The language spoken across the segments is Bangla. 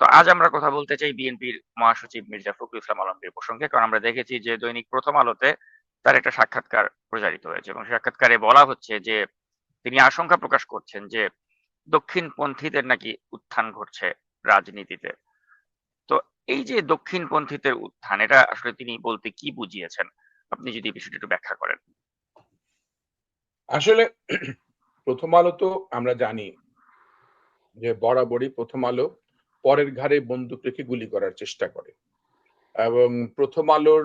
তো আজ আমরা কথা বলতে চাই বিএনপির মহাসচিব মির্জা ফখরুল ইসলাম আলমগীর প্রসঙ্গে, কারণ আমরা দেখেছি যে দৈনিক প্রথম আলোতে তার একটা সাক্ষাৎকার প্রচারিত হয়েছে এবং সাক্ষাৎকারে বলা হচ্ছে যে তিনি আশঙ্কা প্রকাশ করছেন যে দক্ষিণপন্থীদের নাকি উত্থান ঘটছে রাজনীতিতে। তো এই যে দক্ষিণপন্থীদের উত্থান, এটা আসলে তিনি বলতে কি বুঝিয়েছেন? আপনি যদি বিষয়টি একটু ব্যাখ্যা করেন। আসলে প্রথম আলো তো আমরা জানি যে বরাবরই প্রথম আলো পরের ঘাড়ে বন্দুক রেখে গুলি করার চেষ্টা করে। এবং প্রথম আলোর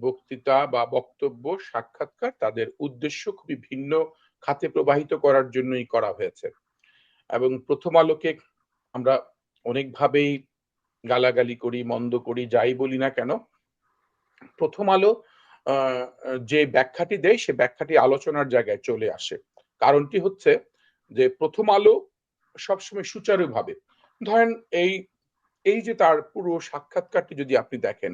বক্তৃতা বা বক্তব্য, সাক্ষাৎকার তাদের উদ্দেশ্য খুবই ভিন্ন, খাতে প্রবাহিত করার জন্যই করা হয়েছে। এবং প্রথম আলোকে আমরা অনেকভাবেই গালাগালি করি, মন্দ করি, যাই বলি না কেন, প্রথম আলো যে ব্যাখ্যাটি দেয়, সে ব্যাখ্যাটি আলোচনার জায়গায় চলে আসে। কারণটি হচ্ছে যে প্রথম আলো সবসময় সুচারুভাবে ধরেন এই এই যে তার পুরো সাক্ষাৎকারটি যদি আপনি দেখেন,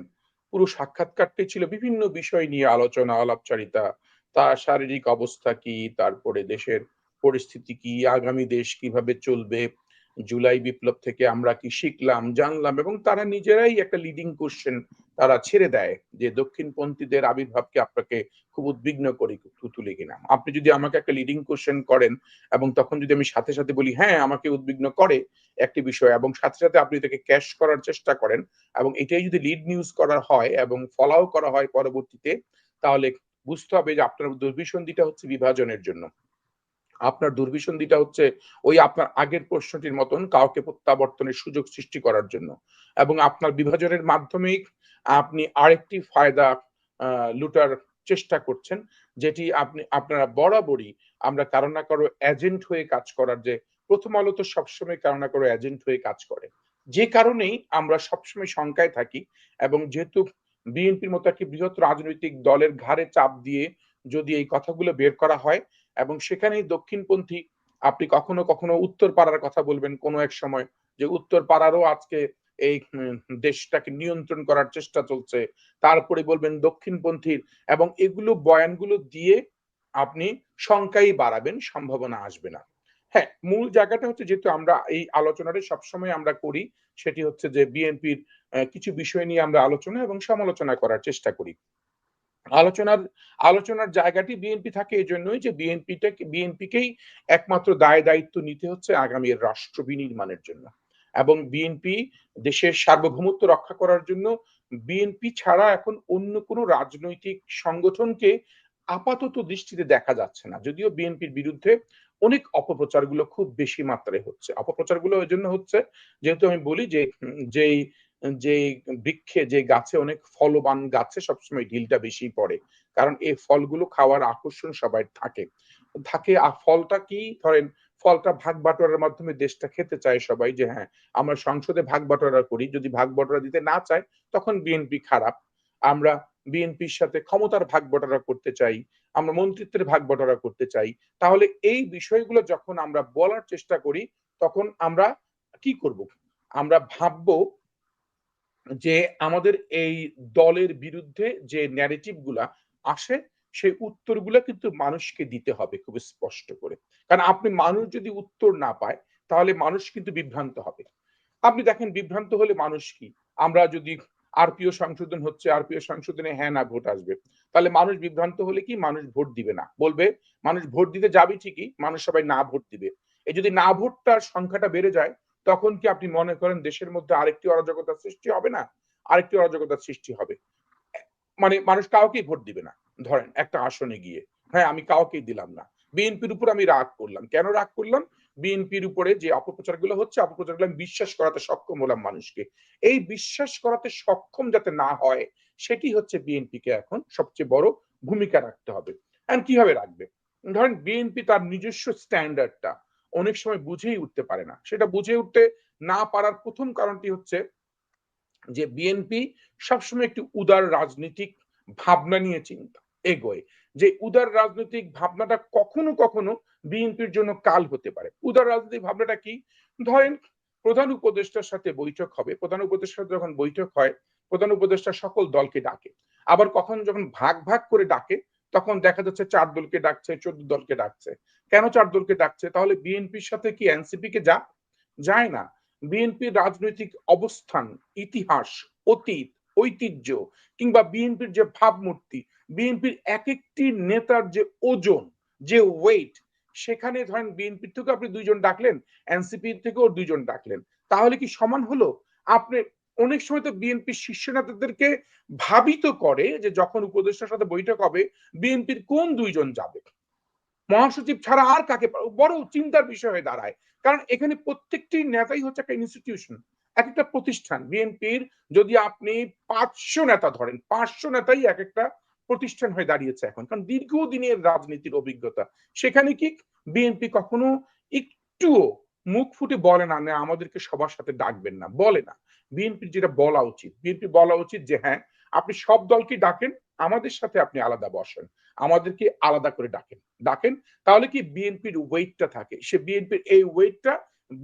পুরো সাক্ষাৎকারটি ছিল বিভিন্ন বিষয় নিয়ে আলোচনা, আলাপচারিতা, তার শারীরিক অবস্থা কি, তারপরে দেশের পরিস্থিতি কি, আগামী দেশ কীভাবে চলবে জুলাই বিপ্লব থেকে আমরা কি শিখলাম, জানলাম এবং তারা নিজেরাই একটা লিডিং কোশ্চেন তারা ছেড়ে দেয় যে দক্ষিণপন্থীদের আবির্ভাবকে আপনাকে খুব উদ্বিগ্ন করি তুলে কিনা আপনি যদি আমাকে একটা লিডিং কোশ্চেন করেন এবং তখন যদি আমি সাথে সাথে বলি হ্যাঁ আমাকে উদ্বিগ্ন করে একটি বিষয় এবং সাথে সাথে আপনি তাকে ক্যাশ করার চেষ্টা করেন এবং এটাই যদি লিড নিউজ করা হয় এবং ফলাও করা হয় পরবর্তীতে, তাহলে বুঝতে হবে যে আপনার দুর্বিসন্ধিটা হচ্ছে বিভাজনের জন্য। আপনার দুর্বিসন্ধিটা হচ্ছে ওই আপনার আগের প্রশ্নটির মতন কাউকে প্রত্যাবর্তনের সুযোগ সৃষ্টি করার জন্য। এবং আপনার বিভাজনের মাধ্যমেই আপনি আরেকটি ফায়দা লুটার চেষ্টা করছেন, যেটি আপনি, আপনারা বরাবরই আমরা কারও না কারও এজেন্ট হয়ে কাজ করার যে প্রথম আলো তো সবসময় কারও না কারও এজেন্ট হয়ে কাজ করে। যে কারণেই আমরা সবসময় শঙ্কায় থাকি এবং যেহেতু বিএনপির মতো একটি বৃহৎ রাজনৈতিক দলের ঘাড়ে চাপ দিয়ে যদি এই কথাগুলো বের করা হয় এবং সেখানেই দক্ষিণপন্থী, আপনি কখনো কখনো উত্তর পাড়ার কথা বলবেন কোনো এক সময়, যে উত্তর পাড়ারও আজকে এই দেশটাকে নিয়ন্ত্রণ করার চেষ্টা চলছে। তারপরে বলবেন দক্ষিণপন্থীর এবং এগুলো বয়ানগুলো দিয়ে আপনি সংখ্যাই বাড়াবেন, সম্ভাবনা আসবে না। হ্যাঁ মূল জায়গাটা হচ্ছে যেহেতু আমরা এই আলোচনাটা সবসময় আমরা করি, সেটি হচ্ছে যে বিএনপির কিছু বিষয় নিয়ে আমরা আলোচনা এবং সমালোচনা করার চেষ্টা করি। আলোচনার আলোচনার জায়গাটি বিএনপি থাকে এই জন্যই যে বিএনপিটাকে বিএনপিকেই একমাত্র দায় দায়িত্ব নিতে হচ্ছে আগামী রাষ্ট্র বিনির্মাণের জন্য। এবং বিএনপি দেশের সার্বভৌমত্ব রক্ষা করার জন্য বিএনপি ছাড়া এখন অন্য কোনো রাজনৈতিক সংগঠনকে আপাতত দৃষ্টিতে দেখা যাচ্ছে না। যদিও বিএনপির বিরুদ্ধে অনেক অপপ্রচারগুলো খুব বেশি মাত্রায় হচ্ছে। অপপ্রচারগুলো ওই জন্য হচ্ছে, যেহেতু আমি বলি যে যেই যে বৃক্ষে, যে গাছে অনেক ফলবান গাছে সবসময় ঢিলটা বেশি পড়ে। কারণ এই ফলগুলো খাওয়ার আকর্ষণ সবাই থাকে। থাকে, আর ফলটা কি? ধরেন, ফলটা ভাগ বাটোয়ারার মাধ্যমে দেশটা খেতে চায় সবাই যে হ্যাঁ আমরা সংসদে ভাগ বাটোয়ারা করি। যদি ভাগ বাটোয়ারা দিতে না চায়, তখন বিএনপি খারাপ। আমরা বিএনপির সাথে ক্ষমতার ভাগ বাটোয়ারা করতে চাই। আমরা মন্ত্রিত্বের ভাগ বাটোয়ারা করতে চাই। তাহলে এই বিষয়গুলো যখন আমরা বলার চেষ্টা করি, তখন আমরা কি করব? আমরা ভাববো যে আমাদের এই দলের বিরুদ্ধে যে ন্যারেটিভগুলা আসে, সেই উত্তরগুলো কিন্তু মানুষকে দিতে হবে খুব স্পষ্ট করে। কারণ আপনি মানুষ যদি উত্তর না পায়, তাহলে মানুষ কিন্তু বিভ্রান্ত হবে। আপনি দেখেন, বিভ্রান্ত হলে মানুষ কি? আমরা যদি আরপিও সংশোধন হচ্ছে, আরপিও সংশোধনে হ্যাঁ না, ভোট আসবে। তাহলে মানুষ বিভ্রান্ত হলে কি? মানুষ ভোট দিবে না। বলবে, মানুষ ভোট দিতে যাবে ঠিকই, মানুষ সবাই না ভোট দিবে। এই যদি না ভোটটার সংখ্যাটা বেড়ে যায় তখন কি আপনি মনে করেন দেশের মধ্যে আরেকটি অরাজকতার সৃষ্টি হবে না? আরেকটি অরাজকতার সৃষ্টি হবে। মানে মানুষ কাউকেই ভোট দিবে না। ধরেন একটা আসনে গিয়ে হ্যাঁ আমি কাউকেই দিলাম না। বিএনপির উপর আমি রাগ করলাম। কেন রাগ করলাম? বিএনপির উপরে যে অপপ্রচারগুলো হচ্ছে অপপ্রচারগুলো বিশ্বাস করাতে সক্ষম হলাম মানুষকে। এই বিশ্বাস করাতে সক্ষম যাতে না হয়, সেটি হচ্ছে বিএনপিকে এখন সবচেয়ে বড় ভূমিকা রাখতে হবে। কীভাবে রাখবে? ধরেন বিএনপি তার নিজস্ব স্ট্যান্ডার্ডটা অনেক সময় বুঝেই উঠতে পারে না। সেটা বুঝে উঠতে না পারার প্রথম কারণটি হচ্ছে যে বিএনপি সবসময় একটি উদার রাজনৈতিক ভাবনা নিয়ে চিন্তা, এগোয়। যে উদার রাজনৈতিক ভাবনাটা কখনো কখনো বিএনপির জন্য কাল হতে পারে। উদার রাজনৈতিক ভাবনাটা কি? ধরেন প্রধান উপদেষ্টার সাথে বৈঠক হবে। প্রধান উপদেষ্টার যখন বৈঠক হয়, প্রধান উপদেষ্টা সকল দলকে ডাকে। আবার কখন যখন ভাগ ভাগ করে ডাকে, তখন দেখা যাচ্ছে চার দলকে ডাকছে, চোদ্দ দলকে ডাকছে। কেন চার দলকে ডাকছে? তাহলে বিএনপির সাথে কি এনসিপি কে যা? যায় না। বিএনপির রাজনৈতিক অবস্থান, ইতিহাস, অতীত, ঐতিহ্য কিংবা বিএনপির যে ভাবমূর্তি, বিএনপির এক একটি নেতার যে ওজন, যে ওয়েট সেখানে ধরেন বিএনপি থেকে আপনি দুইজন ডাকলেন এনসিপি থেকেও দুইজন ডাকলেন। তাহলে কি সমান হলো? আপনি অনেক সময় তো বিএনপি শীর্ষ নেতাদেরকে ভাবিত করে যে যখন উপদেষ্টার সাথে বৈঠক হবে, বিএনপির কোন দুইজন যাবে? মহাসচিব ছাড়া আর কাকে? বড় চিন্তার বিষয় হয়ে দাঁড়ায়। কারণ এখানে প্রত্যেকটি নেতাই হচ্ছে একটা ইনস্টিটিউশন এক একটা প্রতিষ্ঠান। বিএনপির যদি আপনি পাঁচশো নেতা ধরেন, পাঁচশো নেতাই এক একটা প্রতিষ্ঠান হয়ে দাঁড়িয়েছে এখন। কারণ দীর্ঘদিনের রাজনীতির অভিজ্ঞতা। সেখানে কি বিএনপি কখনো একটুও মুখ ফুটে বলে না আমাদেরকে সবার সাথে ডাকবেন না, বলে না। বিএনপির যেটা বলা উচিত, বিএনপি বলা উচিত যে হ্যাঁ আপনি সব দলকে ডাকেন, আমাদের সাথে আপনি আলাদা বসেন, আমাদেরকে আলাদা করে ডাকেন ডাকেন। তাহলে কি বিএনপির ওয়েটটা থাকে? সে বিএনপির এই ওয়েটটা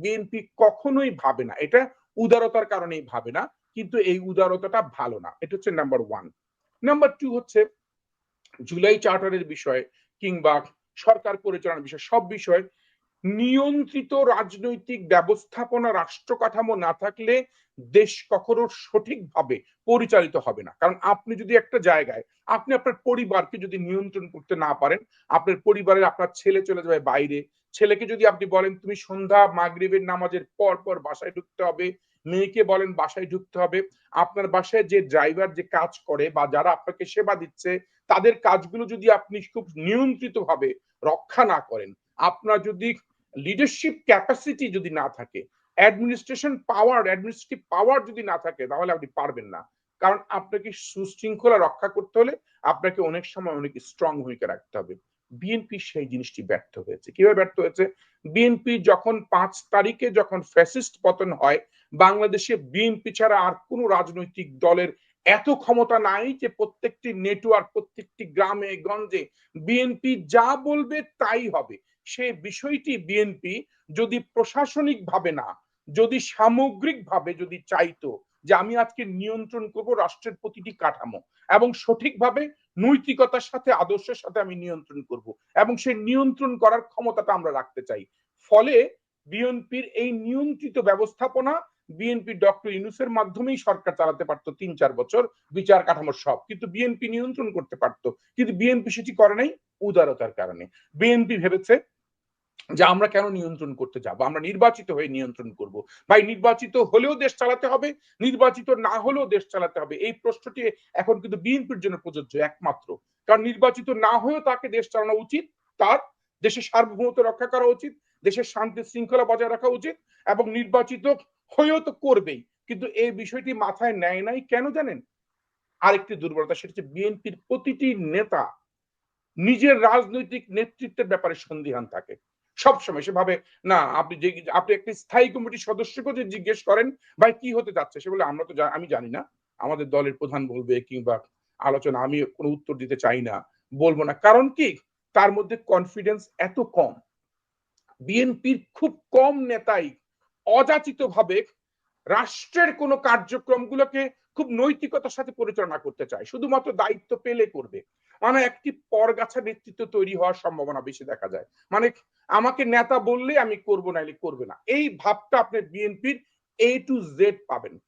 বিএনপি কখনোই ভাবে না। এটা উদারতার কারণেই ভাবে না, কিন্তু এই উদারতাটা ভালো না। এটা হচ্ছে নাম্বার ওয়ান নাম্বার টু হচ্ছে জুলাই চার্টারের বিষয়ে কিংবা সরকার পরিচালনার বিষয়ে, সব বিষয় নিয়ন্ত্রিত রাজনৈতিক ব্যবস্থাপনা রাষ্ট্র কাঠামো না থাকলে দেশ কখনো সঠিকভাবে পরিচালিত হবে না। কারণ আপনি যদি একটা জায়গায়, আপনি আপনার পরিবারকে যদি নিয়ন্ত্রণ করতে না পারেন, আপনার পরিবারের আপনার ছেলে চলে যাবে বাইরে, ছেলেকে যদি আপনি বলেন, তুমি সন্ধ্যা মাগরিবের নামাজের পর পর বাসায় ঢুকতে হবে, মেয়েকে বলেন, বাসায় ঢুকতে হবে। আপনার বাসায় যে ড্রাইভার যে কাজ করে বা যারা আপনাকে সেবা দিচ্ছে, তাদের কাজগুলো যদি আপনি খুব নিয়ন্ত্রিত ভাবে রক্ষা না করেন, আপনার যদি লিডারশিপ ক্যাপাসিটি যদি না থাকে অ্যাডমিনিস্ট্রেশন পাওয়ার অ্যাডমিনিস্ট্রেটিভ পাওয়ার যদি না থাকে, তাহলে আপনি পারবেন না। কারণ আপনাকে সুশৃঙ্খলা রক্ষা করতে হলে আপনাকে অনেক সময় অনেক স্ট্রং ভূমিকা রাখতে হবে। বিএনপি সেই জিনিসটি ব্যর্থ হয়েছে। কীভাবে ব্যর্থ হয়েছে? বিএনপি যখন পাঁচ তারিখে যখন ফ্যাসিস্ট পতন হয়, বাংলাদেশে বিএনপি ছাড়া আর কোনো রাজনৈতিক দলের এত ক্ষমতা নাই যে প্রত্যেকটি নেটওয়ার্ক প্রত্যেকটি গ্রামে, গঞ্জে বিএনপি যা বলবে তাই হবে। সে বিষয়টি বিএনপি যদি প্রশাসনিক ভাবে না, যদি সামগ্রিক ভাবে যদি চাইতো যে আমি আজকে নিয়ন্ত্রণ করব রাষ্ট্রের প্রতিটি কাঠামো এবং সঠিকভাবে নৈতিকতার সাথে, আদর্শের সাথে আমি নিয়ন্ত্রণ করব এবং সেই নিয়ন্ত্রণ করার ক্ষমতাটা আমরা রাখতে চাই। ফলে বিএনপির এই নিয়ন্ত্রিত ব্যবস্থাপনা বিএনপি ডক্টর ইউনুসের মাধ্যমেই সরকার চালাতে পারতো তিন চার বছর, বিচার কাঠামোর সব। কিন্তু বিএনপি নিয়ন্ত্রণ করতে পারতো। কিন্তু বিএনপি সেটি করে নাই উদারতার কারণে। বিএনপি ভেবেছে যে আমরা কেন নিয়ন্ত্রণ করতে যাব? আমরা নির্বাচিত হয়ে নিয়ন্ত্রণ করব। ভাই, নির্বাচিত হলেও দেশ চালাতে হবে, নির্বাচিত না হলেও দেশ চালাতে হবে। এই প্রশ্নটি এখন কিন্তু বিএনপির জন্য প্রযোজ্য একমাত্র। কারণ নির্বাচিত না হয়েও তাকে দেশ চালানো উচিত, তার দেশের সার্বভৌমত্ব রক্ষা করা উচিত, দেশের শান্তি শৃঙ্খলা বজায় রাখা উচিত এবং নির্বাচিত হয়েও তো করবেই। কিন্তু এই বিষয়টি মাথায় নেয় নাই কেন জানেন? আরেকটি দুর্বলতা, সেটা হচ্ছে বিএনপির প্রতিটি নেতা নিজের রাজনৈতিক নেতৃত্বের ব্যাপারে সন্দিহান থাকে। সবসময় সে ভাবে না, আপনি যে, আপনি একটি স্থায়ী কমিটির সদস্যকে যে জিজ্ঞেস করেন, ভাই, কি হতে যাচ্ছে? সে বলে, আমরা তো আমি জানি না। আমাদের দলের প্রধান বলবে কিংবা আলোচনা, আমি কোনো উত্তর দিতে চাই না, বলব না। কারণ কি? তার মধ্যে কনফিডেন্স এত কম। বিএনপির খুব কম নেতাই অযাচিত ভাবে রাষ্ট্রের কোনো কার্যক্রমগুলোকে খুব নৈতিকতার সাথে পরিচালনা করতে চায়। শুধুমাত্র দায়িত্ব পেলে করবে। মানে একটি পরগাছা নেতৃত্ব তৈরি হওয়ার সম্ভাবনা বেশি দেখা যায়। মানে আমাকে নেতা বললে আমি করব, নাইলে করবে না। এই ভাবটা আপনি বিএনপির এ টু জেড পাবেন।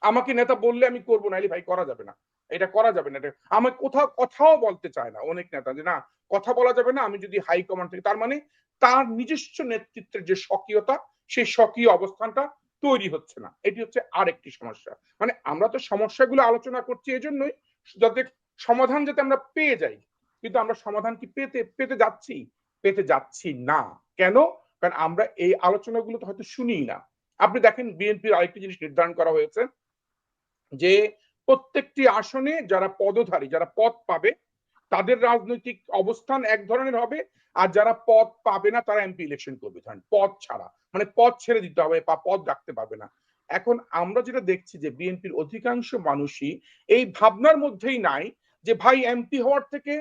আমাকে নেতা বললে আমি করব, নাইলে ভাই করা যাবে না। এটা করা যাবে না। এটা আমার কোথাও কথাও বলতে চায় না অনেক নেতা যে, না, কথা বলা যাবে না। আমি যদি হাই কমান্ড থেকে তার মানে তার নিজস্ব নেতৃত্বের যে স্বকীয়তা, সেই স্বকীয় অবস্থানটা তৈরি হচ্ছে না। এটি হচ্ছে আরেকটি সমস্যা। মানে আমরা তো সমস্যাগুলো আলোচনা করছি এজন্যই। যাতে সমাধান যাতে আমরা পেয়ে যাই, কিন্তু আমরা সমাধান কি পেতে পেতে যাচ্ছি? পেতে যাচ্ছি না। কেন? কারণ আমরা এই আলোচনাগুলো তো হয়তো শুনি না। আপনি দেখেন বিএনপির আরেকটি জিনিস নির্ধারণ করা হয়েছে, যে প্রত্যেকটি আসনে যারা পদধারী, যারা পদ পাবে, তাদের রাজনৈতিক অবস্থান এক ধরনের হবে, আর যারা পদ পাবে না, তারা এমপি ইলেকশন করবে। ধরেন পদ ছাড়া মানে পদ ছেড়ে দিতে হবে বা পদ রাখতে পারবে না। এখন আমরা যেটা দেখছি যে বিএনপির অধিকাংশ মানুষই এই ভাবনার মধ্যেই নাই যে ভাই এমপি হওয়ার থেকে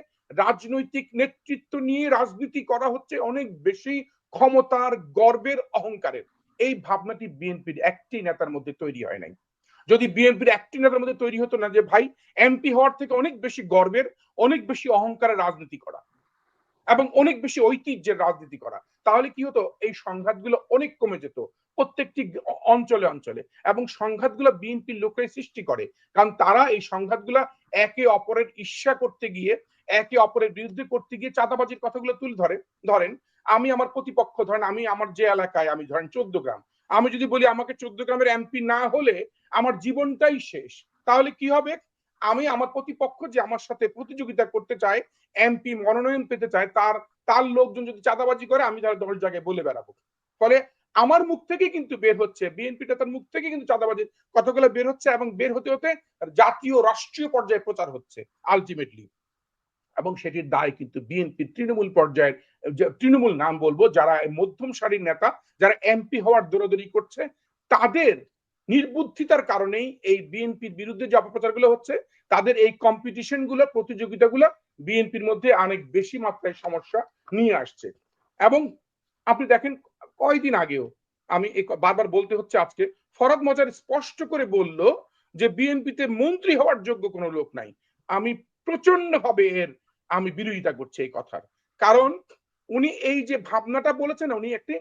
রাজনৈতিক নেতৃত্ব নিয়ে রাজনীতি করা হচ্ছে অনেক বেশি ক্ষমতার গর্বের অহংকারের। এই ভাবনাটি বিএনপির একটি নেতার মধ্যে তৈরি হয় নাই। যদি বিএনপির একটি নেতার মধ্যে তৈরি হতো না যে ভাই এমপি হওয়ার থেকে অনেক বেশি গর্বের, অনেক বেশি অহংকারের রাজনীতি করা এবং অনেক বেশি ঐতিহ্যের রাজনীতি করা, তাহলে কি হতো? এই সংঘাতগুলো অনেক কমে যেত প্রত্যেকটি অঞ্চলে অঞ্চলে এবং সংঘাতগুলো বিএনপির লোকের সৃষ্টি করে। কারণ তারা এই সংঘাতগুলা একে অপরের ঈর্ষা করতে গিয়ে, একে অপরের বিরুদ্ধে করতে গিয়ে চাঁদাবাজির কথাগুলো তুলে ধরে, ধরেন, আমি আমার প্রতিপক্ষ, ধরেন, আমি আমার যে এলাকায়, আমি ধরেন চোদ্দ গ্রাম, আমি যদি বলি আমাকে চোদ্দ গ্রামের এমপি না হলে আমার জীবনটাই শেষ, তাহলে কি হবে? আমি আমার প্রতিপক্ষ যে আমার সাথে প্রতিযোগিতা করতে চায় এমপি মনোনয়ন পেতে চায়, তার তার লোকজন যদি চাঁদাবাজি করে, আমি তার দশ জায়গায় বলে বেড়াবো। ফলে আমার মুখ থেকে কিন্তু বের হচ্ছে বিএনপিটা তার মুখ থেকে কিন্তু চাঁদাবাজির কথাগুলো বের হচ্ছে এবং বের হতে হতে জাতীয় রাষ্ট্রীয় পর্যায়ে প্রচার হচ্ছে আলটিমেটলি এবং সেটির দায় কিন্তু বিএনপি তৃণমূল পর্যায়ের তৃণমূল নাম বলব, যারা মধ্যম সারির নেতা, যারা এমপি হওয়ার দৌড়াদৌড়ি করছে, তাদের নির্বুদ্ধিতার কারণেই এই বিএনপির বিরুদ্ধে যে অপপ্রচারগুলো হচ্ছে, তাদের এই কম্পিটিশনগুলো, প্রতিযোগিতাগুলো বিএনপির মধ্যে অনেক বেশি মাত্রায় সমস্যা নিয়ে আসছে। এবং আপনি দেখেন কয়দিন আগেও আমি বারবার বলতে হচ্ছে আজকে, ফরাদ মজার স্পষ্ট করে বলল যে বিএনপিতে মন্ত্রী হওয়ার যোগ্য কোনো লোক নাই। আমি প্রচণ্ড ভাবে এর, আমি বিরোধিতা করছি এই কথার। কারণ উনি এই যে ভাবনাটা বলেছেন, উনি একটি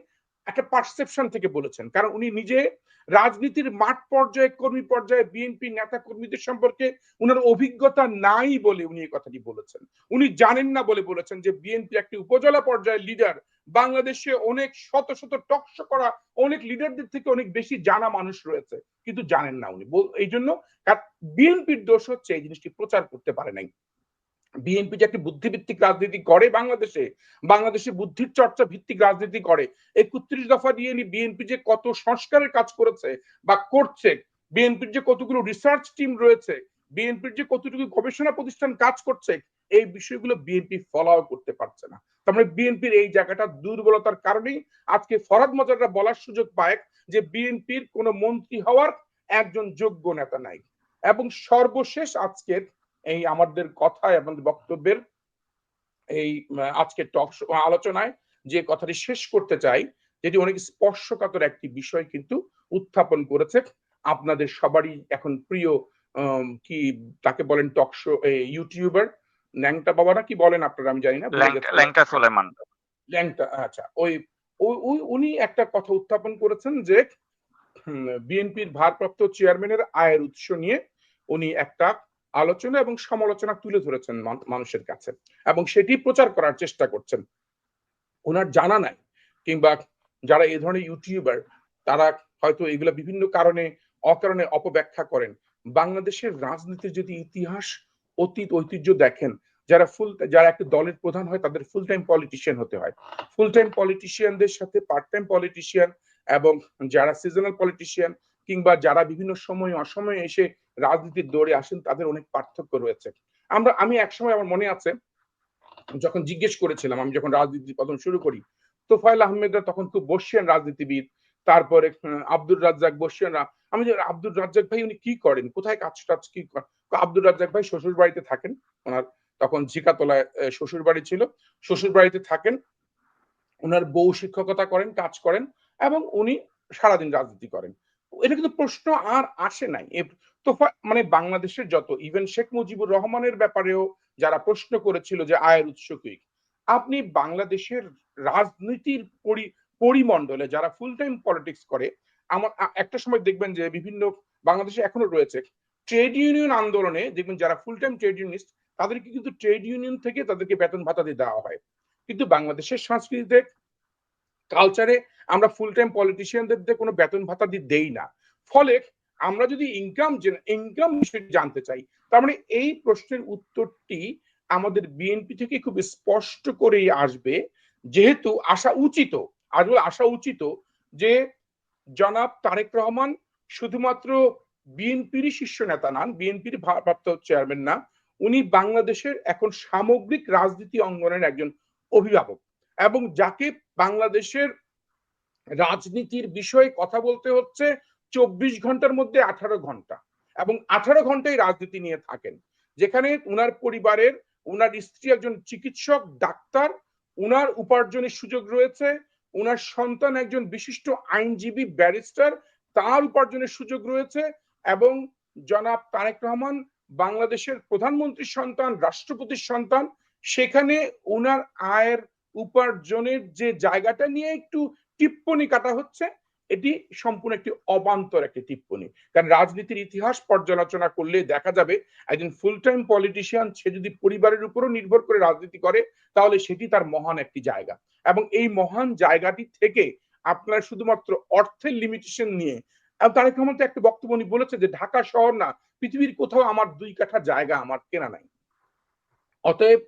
একটা পারসেপশন থেকে বলেছেন। কারণ উনি নিজে রাজনীতির মাঠ পর্যায়ে, কর্মী পর্যায়ে বিএনপি নেতা কর্মীদের সম্পর্কে উনার অভিজ্ঞতা নাই বলে উনি এই কথাটি বলেছেন। উনি জানেন না বলে বলেছেন যে বিএনপি একটি উপজেলা পর্যায়ের লিডার বাংলাদেশে অনেক শত শত টকশো করা অনেক লিডারদের থেকে অনেক বেশি জানা মানুষ রয়েছে, কিন্তু জানেন না উনি। এই জন্য বিএনপির দোষ হচ্ছে এই জিনিসটি প্রচার করতে পারে নাই। বিএনপি যে একটি বুদ্ধিভিত্তিক রাজনীতি করে বাংলাদেশে বাংলাদেশে বুদ্ধির চর্চা ভিত্তিক রাজনীতি করে, একত্রিশ দফা দিয়ে বিএনপি যে কত সংস্কারের কাজ করেছে বা করছে বিএনপির যে কতগুলো রিসার্চ টিম রয়েছে বিএনপির যে কতটুকু গবেষণা প্রতিষ্ঠান কাজ করছে, এই বিষয়গুলো বিএনপি ফলো করতে পারছে না। তার মানে বিএনপির এই জায়গাটা দুর্বলতার কারণেই আজকে ফরাদ মজাররা বলার সুযোগ পায় যে বিএনপির কোন মন্ত্রী হওয়ার একজন যোগ্য নেতা নাই। এবং সর্বশেষ আজকের এই আমাদের কথা এবং বক্তব্যের এই আহ, আজকের টক আলোচনায় যে কথাটি শেষ করতে চাই যেটি অনেক স্পর্শকাতর একটি বিষয় কিন্তু উত্থাপন করেছে। আপনাদের সবারই এখন প্রিয় কি তাকে বলেন টক শো ইউটিউবার ন্যাংটা বাবা না কি বলেন আপনারা আমি জানি না ল্যাংটা ল্যাংটা সোলেমান। ল্যাংটা আচ্ছা ওই ওই- ওই উনি একটা কথা উত্থাপন করেছেন যে বিএনপির ভারপ্রাপ্ত চেয়ারম্যানের আয়ের উৎস নিয়ে উনি একটা আলোচনা এবং সমালোচনা তুলে ধরেছেন মানুষের কাছে এবং সেটি প্রচার করার চেষ্টা করছেন। ওনার জানা নাই কিংবা যারা এই ধরনের ইউটিউবার, তারা হয়তো এগুলা বিভিন্ন কারণে, অকারণে অপব্যাখ্যা করেন। বাংলাদেশের রাজনীতির যদি ইতিহাস, অতীত, ঐতিহ্য দেখেন, যারা ফুল, যারা একটা দলের প্রধান হয়, তাদের ফুল টাইম পলিটিশিয়ান হতে হয়। ফুল টাইম পলিটিশিয়ানদের সাথে পার্ট টাইম পলিটিশিয়ান এবং যারা সিজনাল পলিটিশিয়ান কিংবা যারা বিভিন্ন সময়, অসময়ে এসে রাজনীতির দৌড়ে আসেন, তাদের অনেক পার্থক্য রয়েছে। আমরা, আমি একসময় আমার মনে আছে, যখন জিজ্ঞেস করেছিলাম, আমি যখন রাজনীতি প্রথম শুরু করি, তোফায়েল আহমেদরা তখন খুব বর্ষিয়ান রাজনীতিবিদ, তারপরে আব্দুর রাজ্জাক বর্ষিয়ানরা আমি যে আব্দুর রাজ্জাক ভাই উনি কি করেন? কোথায় কাজ টাজ কি? আব্দুর রাজ্জাক ভাই শ্বশুর বাড়িতে থাকেন, ওনার তখন ঝিকাতলায় শ্বশুর বাড়ি ছিল শ্বশুর বাড়িতে থাকেন, ওনার বউ শিক্ষকতা করেন, কাজ করেন, এবং উনি সারাদিন রাজনীতি করেন। এটা কিন্তু প্রশ্ন আর আসে নাই। তোফা মানে বাংলাদেশের যত ইভেন শেখ মুজিবুর রহমানের ব্যাপারেও যারা প্রশ্ন করেছিল যে আয়ের উৎস কি, আপনি বাংলাদেশের রাজনীতির পরি, পরিমণ্ডলে যারা ফুল টাইম পলিটিক্স করে, আমার একটা সময় দেখবেন যে বিভিন্ন বাংলাদেশে এখনও রয়েছে ট্রেড ইউনিয়ন আন্দোলনে দেখবেন যারা ফুল টাইম ট্রেড ইউনিস্ট তাদেরকে কিন্তু ট্রেড ইউনিয়ন থেকে তাদেরকে বেতন ভাতা দিয়ে দেওয়া হয়। কিন্তু বাংলাদেশের সংস্কৃতিতে কালচারে আমরা ফুল টাইম পলিটিশিয়ানদের কোনো বেতন ভাতা দিয়ে দেই না। ফলে আমরা যদি ইনকাম ইনকাম জানতে চাই, তার মানে এই প্রশ্নের উত্তরটি আমাদের বিএনপি থেকে খুব স্পষ্ট করেই আসবে, যেহেতু আসা উচিত আসলে আসা উচিত যে জনাব তারেক রহমান শুধুমাত্র বিএনপিরই শীর্ষ নেতা নন বিএনপির ভারপ্রাপ্ত চেয়ারম্যান না, উনি বাংলাদেশের এখন সামগ্রিক রাজনীতি অঙ্গনের একজন অভিভাবক এবং যাকে বাংলাদেশের রাজনীতির বিষয়ে কথা বলতে হচ্ছে চব্বিশ ঘণ্টার মধ্যে আঠারো ঘণ্টা এবং আঠারো ঘন্টায় রাজনীতি নিয়ে থাকেন। যেখানে উনার পরিবারের, উনার স্ত্রী একজন চিকিৎসক, ডাক্তার, উনার উপার্জনের সুযোগ রয়েছে, উনার সন্তান একজন বিশিষ্ট আইনজীবী, ব্যারিস্টার, তার উপার্জনের সুযোগ রয়েছে এবং জনাব তারেক রহমান বাংলাদেশের প্রধানমন্ত্রীর সন্তান, রাষ্ট্রপতির সন্তান, সেখানে উনার আয়ের উপার্জনের যে জায়গাটা নিয়ে একটু টিপ্পনি কাটা হচ্ছে এটি সম্পূর্ণ একটি অবান্তর একটি টিপ্পনী। কারণ রাজনীতির ইতিহাস পর্যালোচনা করলে দেখা যাবে, একজন ফুল টাইম পলিটিশিয়ান সে যদি পরিবারের উপরও নির্ভর করে রাজনীতি করে, তাহলে সেটি তার মহান একটি জায়গা। এবং এই মহান জায়গাটি থেকে আপনার শুধুমাত্র অর্থের লিমিটেশন নিয়ে তারেক রহমান একটা বক্তব্য উনি বলেছে যে, ঢাকা শহর না, পৃথিবীর কোথাও আমার দুই কাঠা জায়গা আমার কেনা নাই। অতএব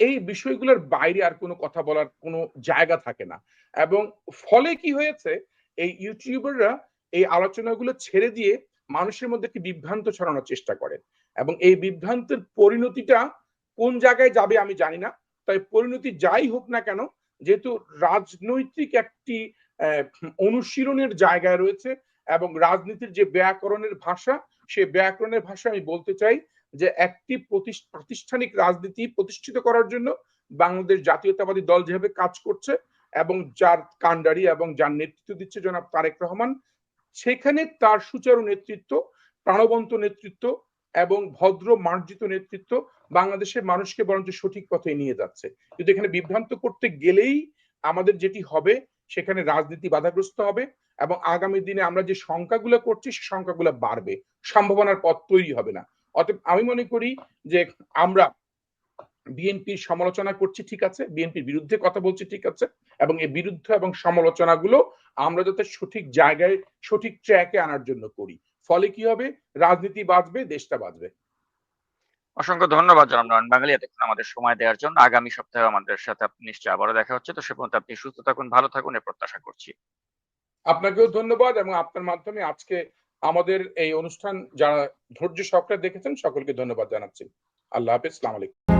এই বিষয়গুলোর বাইরে আর কোনো কথা বলার কোনো জায়গা থাকে না। এবং ফলে কি হয়েছে এই ইউটিউবাররা এই আলোচনাগুলো ছেড়ে দিয়ে মানুষের মধ্যে একটি বিভ্রান্ত ছড়ানোর চেষ্টা করেন। এবং এই বিভ্রান্তের পরিণতিটা কোন জায়গায় যাবে আমি জানি না। তাই পরিণতি যাই হোক না কেন, যেহেতু রাজনৈতিক একটি অনুশীলনের জায়গায় রয়েছে এবং রাজনীতির যে ব্যাকরণের ভাষা, সে ব্যাকরণের ভাষা আমি বলতে চাই যে একটি প্রতিষ- প্রাতিষ্ঠানিক রাজনীতি প্রতিষ্ঠিত করার জন্য বাংলাদেশ জাতীয়তাবাদী দল যেভাবে কাজ করছে এবং যার কাণ্ডারি এবং যার নেতৃত্ব দিচ্ছে জনাব তারেক রহমান, সেখানে তার সুচারু নেতৃত্ব, প্রাণবন্ত নেতৃত্ব এবং ভদ্র মার্জিত নেতৃত্ব বাংলাদেশের মানুষকে বরঞ্চ সঠিক পথে নিয়ে যাচ্ছে। কিন্তু এখানে বিভ্রান্ত করতে গেলেই আমাদের যেটি হবে, সেখানে রাজনীতি বাধাগ্রস্ত হবে এবং আগামী দিনে আমরা যে সংখ্যাগুলো করছি, সে সংখ্যাগুলো বাড়বে। সম্ভাবনার পথ তৈরি হবে না। অতএব আমি মনে করি যে আমরা বিএনপির সমালোচনা করছি, ঠিক আছে। বিএনপির বিরুদ্ধে কথা বলছি, ঠিক আছে। এবং এই বিরুদ্ধে এবং সমালোচনাগুলো আমরা যাতে সঠিক জায়গায় সঠিক ট্র্যাকে আনার জন্য করি। ফলে কি হবে? রাজনীতি বাঁচবে দেশটা বাঁচবে। অসংখ্য ধন্যবাদ জনাব নয়ন বাঙালি এতক্ষণ আমাদের সময় দেওয়ার জন্য আগামী সপ্তাহে আমাদের সাথে আপনি নিশ্চয়ই আবারও দেখা হচ্ছে। তো সে পর্যন্ত আপনি সুস্থ থাকুন ভালো থাকুন এ প্রত্যাশা করছি। আপনাকেও ধন্যবাদ এবং আপনার মাধ্যমে আজকে আমাদের এই অনুষ্ঠান যারা ধৈর্য সহকারে দেখেছেন সকলকে ধন্যবাদ জানাচ্ছি। আল্লাহ হাফিজ সালাম আলাইকুম।